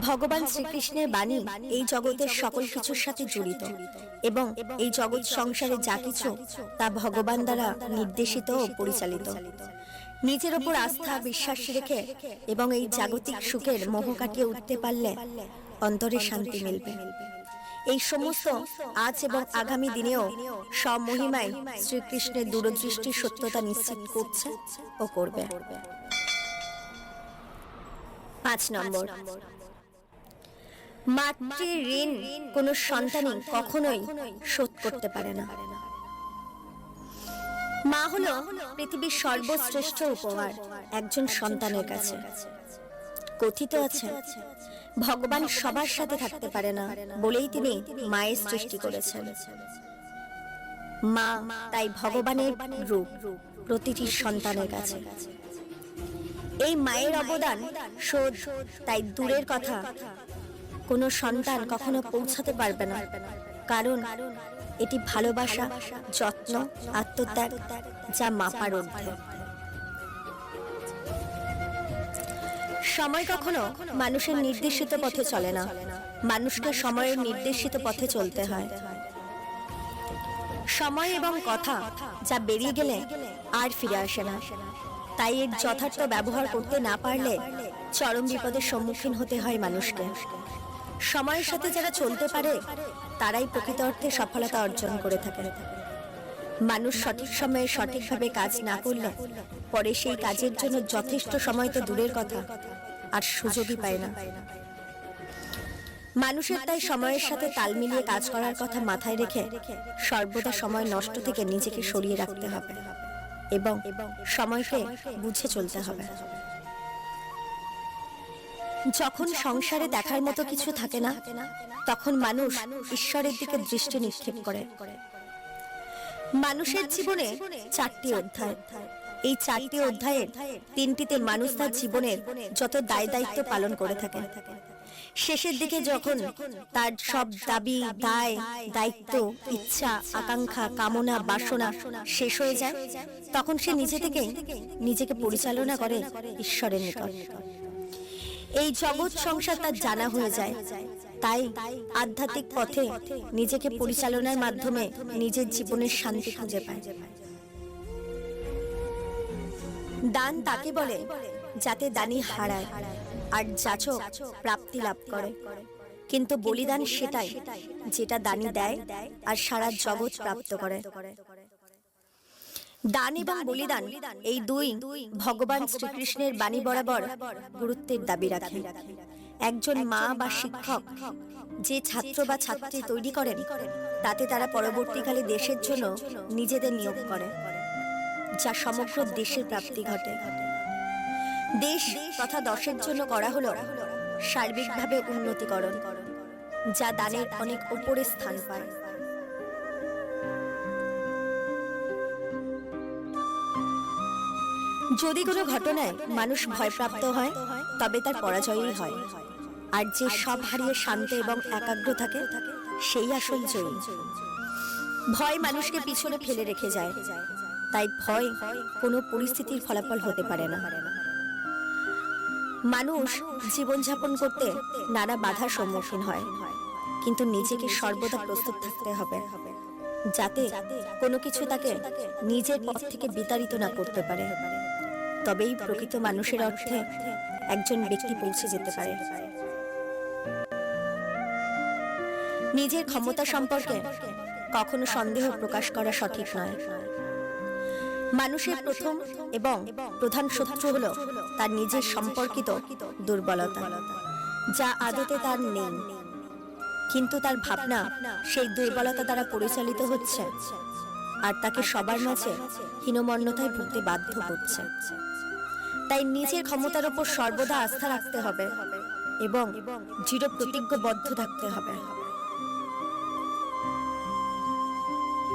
ভগবান শ্রীকৃষ্ণের বাণী এই জগতের সকল কিছুর সাথে জড়িত এবং এই জগৎ সংসারে যা কিছু তা ভগবান দ্বারা নির্দেশিত ও পরিচালিত। নিজের ওপর আস্থা, বিশ্বাস রেখে এবং এই জাগতিক সুখের মোহ কাটিয়ে উঠতে পারলে অন্তরে শান্তি মিলবে। এই সমস্ত আজ এবং আগামী দিনেও সব মহিমায় শ্রীকৃষ্ণের দূরদৃষ্টির সত্যতা নিশ্চিত করছে ও করবে। পাঁচ নম্বর। মাতৃ ঋণ কোনো সন্তানই কখনোই শোধ করতে পারে না। মা হলো পৃথিবীর সর্বশ্রেষ্ঠ উপহার একজন সন্তানের কাছে। কথিত আছে, ভগবান সবার সাথে থাকতে পারে না বলেই তিনি মায়ের সৃষ্টি করেছেন। মা তাই ভগবানের রূপ প্রতিটি সন্তানের কাছে। এই মায়ের অবদান শোধ, তাই দূরের কথা কোনো সন্তান কখনো পৌঁছাতে পারবে না। কারণ এটি ভালোবাসা, যত্ন, আত্মত্যাগ যা মাপার ঊর্ধ্বে। সময় কখনো মানুষের নির্দেশিত পথে চলে না। মানুষকে সময়ের নির্দেশিত পথে চলতে হয়। সময় এবং কথা যা বেরিয়ে গেলে আর ফিরে আসে না। তাই এর যথার্থ ব্যবহার করতে না পারলে চরম বিপদের সম্মুখীন হতে হয় মানুষকে। সময়ের সাথে যারা চলতে পারে তারাই প্রকৃত অর্থে সফলতা অর্জন করে থাকে মানুষ সঠিক সময়ে সঠিকভাবে কাজ না করলে পরে সেই কাজের জন্য যথেষ্ট সময় তো দূরের কথা আর সুযোগই পায় না। মানুষের তাই সময়ের সাথে তাল মিলিয়ে কাজ করার কথা মাথায় রেখে সর্বদা সময় নষ্ট থেকে নিজেকে সরিয়ে রাখতে হবে এবং সময়কে বুঝে চলতে হবে। যখন সংসারে দেখার মতো কিছু থাকে না তখন মানুষ ঈশ্বরের দিকে দৃষ্টি নিক্ষেপ করে। মানুষের জীবনে চারটি অধ্যায়। এই চারটি অধ্যায়ের তিনটিতে মানুষ তার জীবনের যত দায় দায়িত্ব পালন করে থাকে। শেষের দিকে যখন তার সব দাবি দায় দায়িত্ব ইচ্ছা আকাঙ্ক্ষা কামনা বাসনা শেষ হয়ে যায়। তখন সে নিজে থেকে নিজেকে পরিচালনা করে ঈশ্বরের নিকট। এই জগৎ সংসার তার জানা হয়ে যায়। তাই আধ্যাত্মিক পথে নিজেকে পরিচালনার মাধ্যমে নিজের জীবনের শান্তি খুঁজে পায়। দান তাকে বলে, যাতে দানি হারায় আর যাচক প্রাপ্তি লাভ করে। কিন্তু বলিদান সেটাই যেটা দানি দেয় আর সারা জগৎ প্রাপ্ত করে। দান এবং বলিদান এই দুই ভগবান শ্রীকৃষ্ণের বাণী বরাবর গুরুত্বের দাবি রাখে। একজন মা বা শিক্ষক যে ছাত্র বা ছাত্রী তৈরি করেন তাতে তারা পরবর্তীকালে দেশের জন্য নিজেদের নিয়োগ করে যা সমগ্র দেশের প্রাপ্তি ঘটে। দেশ তথা দশের জন্য করা হলো সার্বিকভাবে উন্নতিকরণ যা দানের অনেক উপরে স্থান পায়। যদি কোনো ঘটনায় মানুষ ভয়প্রাপ্ত হয়, তবে তার পরাজয়ই হয়। আর যে সব হারিয়ে শান্ত এবং একাগ্র থাকে, সেই আসল জয়ী। ভয় মানুষকে পিছনে ফেলে রেখে যায়। তাই ভয় কোনো পরিস্থিতির ফলাফল হতে পারে না। মানুষ জীবনযাপন করতে নানা বাধার সম্মুখীন হয়, কিন্তু নিজেকে সর্বদা প্রস্তুত থাকতে হবে, যাতে কোনো কিছু তাকে নিজের পথ থেকে বিতাড়িত না করতে পারে। তবেই প্রকৃত মানুষের অর্থে একজন ব্যক্তি পৌঁছে যেতে পারে। নিজের ক্ষমতা সম্পর্কে কখনো সন্দেহ প্রকাশ করা সঠিক নয়। মানুষের প্রথম এবং প্রধান শত্রু হলো তার নিজের সম্পর্কিত দুর্বলতা, যা আদতে তার নেই। কিন্তু তার ভাবনা সেই দুর্বলতা দ্বারা পরিচালিত হচ্ছে আর তাকে সবার মাঝে হীনমন্যতায় ভুগতে বাধ্য করছে। তাই নিজের ক্ষমতার উপর সর্বদা আস্থা রাখতে হবে এবং দৃঢ় প্রতিজ্ঞবদ্ধ থাকতে হবে।